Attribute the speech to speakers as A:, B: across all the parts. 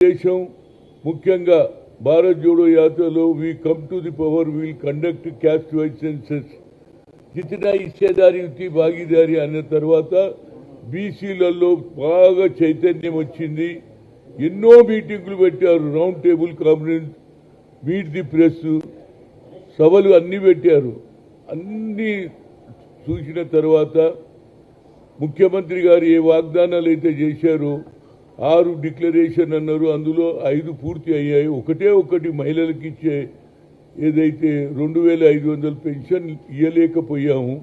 A: దేశం ముఖ్యంగా భారత్ జోడో యాత్రలో we come to the power will conduct caste wise census జితిన ఇచ్చేదారి భాగీదారి అన్న తర్వాత బీసీలలో బాగా చైతన్యం వచ్చింది. ఎన్నో మీటింగులు పెట్టారు round table conference meet the press సభలు అన్నీ పెట్టారు. అన్నీ చూసిన తర్వాత ముఖ్యమంత్రి గారు ఏ వాగ్దానాలు అయితే చేశారో ఆరు డిక్లరేషన్ అన్నారు. అందులో ఐదు పూర్తి అయ్యాయి. ఒకటే ఒకటి మహిళలకు ఇచ్చే ఏదైతే రెండు వేల ఐదు వందల పెన్షన్ ఇవ్వలేకపోయాము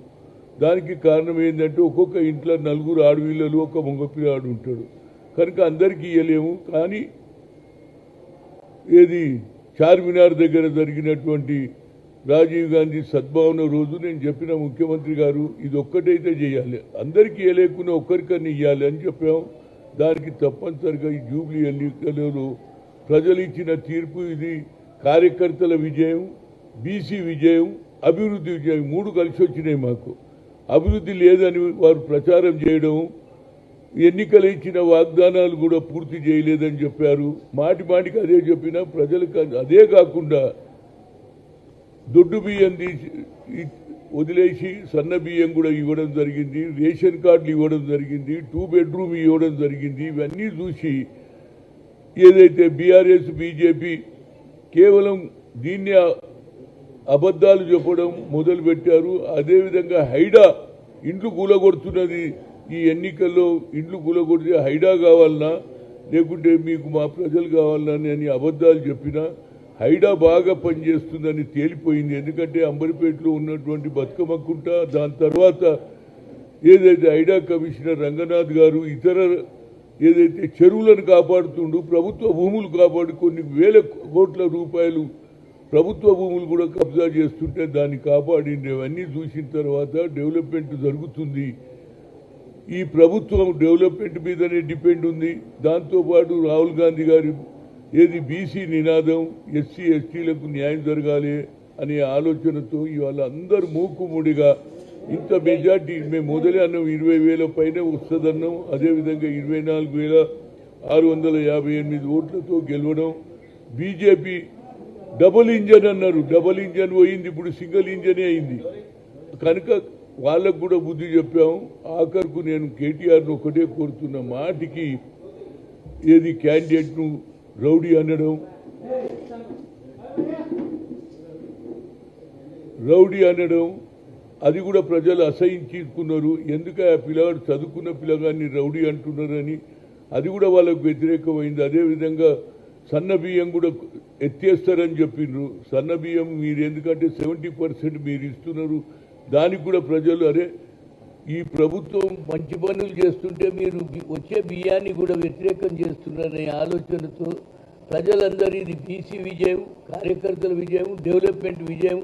A: దానికి కారణం ఏంటంటే ఒక్కొక్క ఇంట్లో నలుగురు ఆడపిల్లలు ఒక మగపిల్లాడు ఉంటాడు. కనుక అందరికీ ఇవ్వలేము కానీ ఏది చార్మినార్ దగ్గర జరిగినటువంటి రాజీవ్ గాంధీ సద్భావన రోజు నేను చెప్పిన ముఖ్యమంత్రి గారు ఇది ఒక్కటైతే చేయాలి. అందరికీ ఇవ్వలేకుండా ఒక్కరికన్నా ఇవ్వాలి అని చెప్పాము దానికి తప్పనిసరిగా ఈ జూబ్లీ ఎన్నికలలో ప్రజలు ఇచ్చిన తీర్పు ఇది. కార్యకర్తల విజయం బీసీ విజయం అభివృద్ధి విజయం మూడు కలిసి వచ్చినాయి మాకు. అభివృద్ధి లేదని వారు ప్రచారం చేయడం ఎన్నికలు ఇచ్చిన వాగ్దానాలు కూడా పూర్తి చేయలేదని చెప్పారు. మాటి మాటికి అదే చెప్పినా ప్రజలకు అదే కాకుండా దొడ్డు బియ్యం తీసి వదిలేసి సన్న బియ్యం కూడా ఇవ్వడం జరిగింది రేషన్ కార్డులు ఇవ్వడం జరిగింది టూ బెడ్రూమ్ ఇవ్వడం జరిగింది. ఇవన్నీ చూసి ఏదైతే బీఆర్ఎస్ బీజేపీ కేవలం దీన్ని అబద్ధాలు చెప్పడం మొదలుపెట్టారు అదేవిధంగా హైడా ఇండ్లు కూలగొడుతున్నది. ఈ ఎన్నికల్లో ఇండ్లు కూలగొడితే హైడా కావాలన్నా లేకుంటే మీకు మా ప్రజలు కావాలన్నా అని అబద్ధాలు చెప్పినా? హైడా బాగా పనిచేస్తుందని తేలిపోయింది. ఎందుకంటే అంబరిపేటలో ఉన్నటువంటి బతుకమ్మకుంట దాని తర్వాత ఏదైతే హైడా కమిషనర్ రంగనాథ్ గారు ఇతర ఏదైతే చెరువులను కాపాడుతుండు ప్రభుత్వ భూములు కాపాడు కొన్ని వేల కోట్ల రూపాయలు ప్రభుత్వ భూములు కూడా కబ్జా చేస్తుంటే దాన్ని కాపాడింది అవన్నీ చూసిన తర్వాత డెవలప్మెంట్ జరుగుతుంది. ఈ ప్రభుత్వం డెవలప్మెంట్ మీదనే డిపెండ్ ఉంది. దాంతోపాటు రాహుల్ గాంధీ గారి ఏది బీసీ నినాదం ఎస్సీ ఎస్టీలకు న్యాయం జరగాలి అనే ఆలోచనతో ఇవాళ అందరు మూకుముడిగా ఇంత మెజార్టీ మేము మొదలే అన్నాం ఇరవై వేల పైన వస్తుందన్నాం అదేవిధంగా ఇరవై నాలుగు వేల ఆరు వందల యాభై ఎనిమిది ఓట్లతో గెలవడం. బీజేపీ డబుల్ ఇంజన్ అన్నారు. డబుల్ ఇంజన్ పోయింది ఇప్పుడు సింగిల్ ఇంజనే అయింది. కనుక వాళ్ళకు కూడా బుద్ధి చెప్పాం. ఆఖరుకు నేను కేటీఆర్ను ఒకటే కోరుతున్న మాటికి ఏది క్యాండిడేట్ను రౌడీ అనడం. రౌడీ అనడం. అది కూడా ప్రజలు అసహించుకున్నారు ఎందుకు ఆ పిల్లగాడు చదువుకున్న పిల్లగాన్ని రౌడీ అంటున్నారని? అది కూడా వాళ్ళకు వ్యతిరేకమైంది. అదేవిధంగా సన్న బియ్యం కూడా ఎత్తేస్తారని చెప్పిండ్రు సన్న బియ్యం మీరు ఎందుకంటే సెవెంటీ పర్సెంట్ మీరు ఇస్తున్నారు. దానికి కూడా ప్రజలు అరే ఈ ప్రభుత్వం మంచి పనులు చేస్తుంటే మీరు వచ్చే బియ్యాన్ని కూడా వ్యతిరేకం చేస్తున్నారనే ఆలోచనతో ప్రజలందరూ ఇది బీసీ విజయం కార్యకర్తల విజయం డెవలప్మెంట్ విజయం.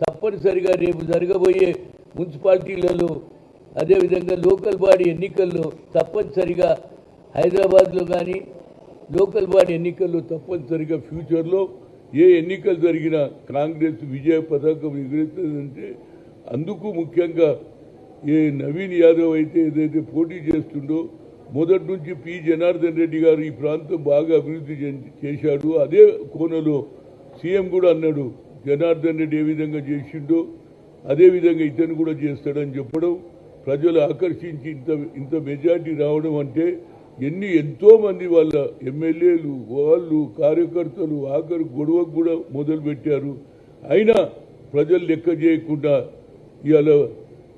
A: తప్పనిసరిగా రేపు జరగబోయే మున్సిపాలిటీలలో అదేవిధంగా లోకల్ బాడీ ఎన్నికల్లో తప్పనిసరిగా హైదరాబాద్లో కానీ లోకల్ బాడీ ఎన్నికల్లో తప్పనిసరిగా ఫ్యూచర్లో ఏ ఎన్నికలు జరిగినా కాంగ్రెస్ విజయ పథకం ఎగురుతుందంటే అందుకు ముఖ్యంగా ఏ నవీన్ యాదవ్ అయితే ఏదైతే పోటీ చేస్తుండో మొదటి నుంచి పి. జనార్దన్ రెడ్డి గారు ఈ ప్రాంతం బాగా అభివృద్ధి చేశాడు. అదే కోనలో సీఎం కూడా అన్నాడు జనార్దన్ రెడ్డి ఏ విధంగా చేసిండో అదే విధంగా ఇతను కూడా చేస్తాడని చెప్పడం. ప్రజలు ఆకర్షించి ఇంత ఇంత మెజార్టీ రావడం అంటే ఎన్ని ఎంతోమంది వాళ్ళ ఎమ్మెల్యేలు వాళ్ళు కార్యకర్తలు ఆఖరు గొడవకు కూడా మొదలుపెట్టారు. అయినా ప్రజలు లెక్క చేయకుండా ఇవాళ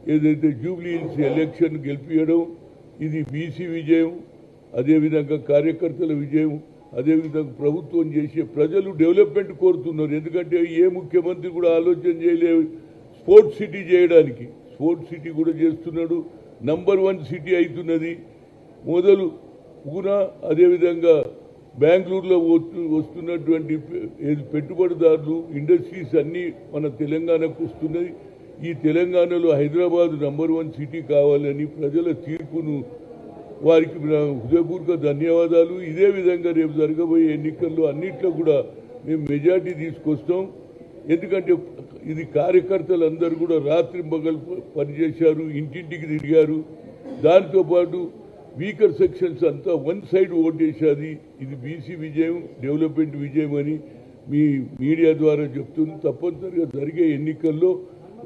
A: ఏదైతే జూబ్లీ ఎలక్షన్ గెలిపించడం ఇది బీసీ విజయం అదేవిధంగా కార్యకర్తల విజయం అదేవిధంగా ప్రభుత్వం చేసే ప్రజలు డెవలప్మెంట్ కోరుతున్నారు. ఎందుకంటే ఏ ముఖ్యమంత్రి కూడా ఆలోచన చేయలేదు స్పోర్ట్స్ సిటీ చేయడానికి. స్పోర్ట్స్ సిటీ కూడా చేస్తున్నాడు. నంబర్ వన్ సిటీ అవుతున్నది. మొదలు పూనా అదేవిధంగా బెంగళూరులో వస్తు- వస్తున్నటువంటి పెట్టుబడిదారులు ఇండస్ట్రీస్ అన్నీ మన తెలంగాణకు వస్తున్నది. ఈ తెలంగాణలో హైదరాబాద్ నంబర్ వన్ సిటీ కావాలని ప్రజల తీర్పును వారికి హృదయపూర్వక ధన్యవాదాలు. ఇదే విధంగా రేపు జరగబోయే ఎన్నికల్లో అన్నిట్లో కూడా మేము మెజార్టీ తీసుకొస్తాం. ఎందుకంటే ఇది కార్యకర్తలందరూ కూడా రాత్రి పగలు పనిచేశారు ఇంటింటికి తిరిగారు. దాంతోపాటు వీకర్ సెక్షన్స్ అంతా వన్ సైడ్ ఓటేసేది ఇది బీసీ విజయం డెవలప్మెంట్ విజయం అని మీ మీడియా ద్వారా చెప్తుంది తప్పనిసరిగా జరిగే ఎన్నికల్లో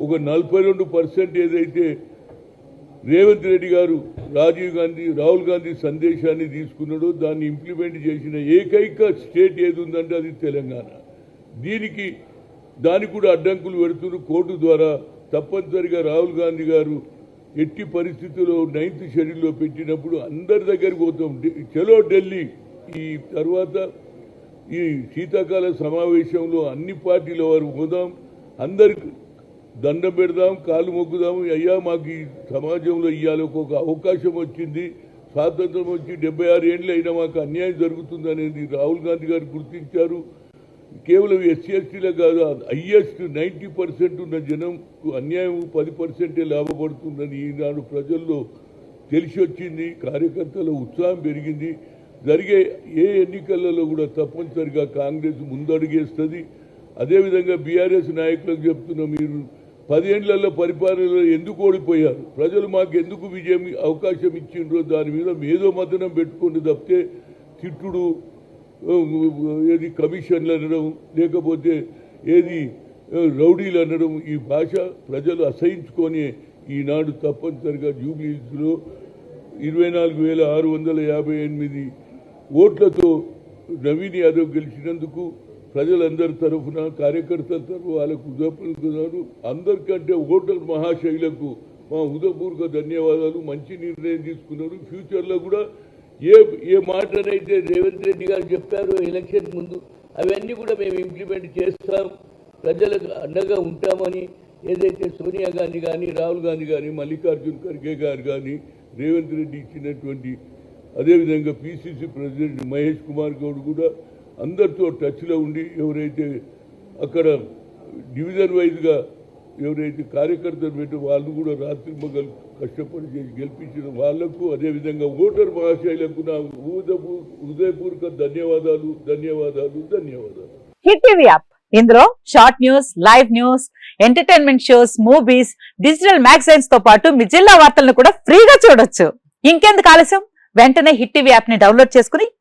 A: ఒక నలభై రెండు పర్సెంట్ ఏదైతే రేవంత్ రెడ్డి గారు రాజీవ్ గాంధీ రాహుల్ గాంధీ సందేశాన్ని తీసుకున్నాడో దాన్ని ఇంప్లిమెంట్ చేసిన ఏకైక స్టేట్ ఏది ఉందంటే అది తెలంగాణ. దీనికి దానికి కూడా అడ్డంకులు పెడుతున్నారు. కోర్టు ద్వారా తప్పనిసరిగా రాహుల్ గాంధీ గారు ఎట్టి పరిస్థితుల్లో నైన్త్ షెడ్యూల్లో పెట్టినప్పుడు అందరి దగ్గరికి పోతాం. చలో ఢిల్లీ ఈ తర్వాత ఈ శీతాకాల సమావేశంలో అన్ని పార్టీల వారు పోదాం. అందరికి దండం పెడదాం కాలు మొక్కుదాం. అయ్యా మాకు ఈ సమాజంలో ఇవాళ ఒక అవకాశం వచ్చింది. స్వాతంత్రం వచ్చి డెబ్బై ఆరు ఏళ్ళు అయినా మాకు అన్యాయం జరుగుతుంది అనేది రాహుల్ గాంధీ గారు గుర్తించారు. కేవలం ఎస్సీ ఎస్టీలో కాదు హయ్యెస్ట్ నైంటీ పర్సెంట్ ఉన్న జనంకు అన్యాయం పది పర్సెంటే లాభపడుతుందని ఈనాడు ప్రజల్లో తెలిసి వచ్చింది. కార్యకర్తల ఉత్సాహం పెరిగింది. జరిగే ఏ ఎన్నికలలో కూడా తప్పనిసరిగా కాంగ్రెస్ ముందడుగేస్తుంది. అదేవిధంగా బీఆర్ఎస్ నాయకులకు చెప్తున్నా మీరు పదేళ్ళలో పరిపాలనలో ఎందుకు ఓడిపోయారు? ప్రజలు మాకు ఎందుకు విజయం అవకాశం ఇచ్చిండ్రో దాని మీద మేధో మద్దనం పెట్టుకొని తప్పితే తిట్టుడు ఏది కమిషన్లు అనడం లేకపోతే ఏది రౌడీలు అనడం ఈ భాష ప్రజలు అసహించుకొని ఈనాడు తప్పనిసరిగా జూబ్లీస్లో ఇరవై నాలుగు వేల ఆరు వందల యాభై ఎనిమిది ఓట్లతో నవీన్ యాదవ్ గెలిచినందుకు ప్రజలందరి తరఫున కార్యకర్తల తరఫు వాళ్ళకు ఉదయపడుతున్నారు అందరికంటే హోటల్ మహాశైలకు మా ఉదయపూర్వక ధన్యవాదాలు. మంచి నిర్ణయం తీసుకున్నారు. ఫ్యూచర్లో కూడా ఏ ఏ మాటనైతే రేవంత్ రెడ్డి గారు చెప్పారో ఎలక్షన్ ముందు అవన్నీ కూడా మేము ఇంప్లిమెంట్ చేస్తాం. ప్రజలకు అండగా ఉంటామని ఏదైతే సోనియా గాంధీ కానీ రాహుల్ గాంధీ కానీ మల్లికార్జున్ ఖర్గే గారు కానీ రేవంత్ రెడ్డి ఇచ్చినటువంటి అదేవిధంగా పిసిసి ప్రెసిడెంట్ మహేష్ కుమార్ గౌడ్ కూడా అందరితో టచ్లో ఉండి ఎవరైతే అక్కడ డివిజన్ వైజ్గా ఎవరైతే కార్యకర్తలు పెట్టి వాళ్ళు కూడా రాత్రి మగలు కష్టపడి చేసి గెలిపించిన వాళ్ళకు అదేవిధంగా ఓటర్ మహాశైలకు నా హృదయపూర్వక ధన్యవాదాలు ధన్యవాదాలు ధన్యవాదాలు.
B: Hit TV app. ఇందులో short news live news entertainment shows movies digital మ్యాగజైన్స్తో పాటు మీ జిల్లా వార్తలను కూడా ఫ్రీగా చూడొచ్చు. ఇంకెందుకు ఆలస్యం? వెంటనే హిట్ టీవీ యాప్ని డౌన్లోడ్ చేసుకుని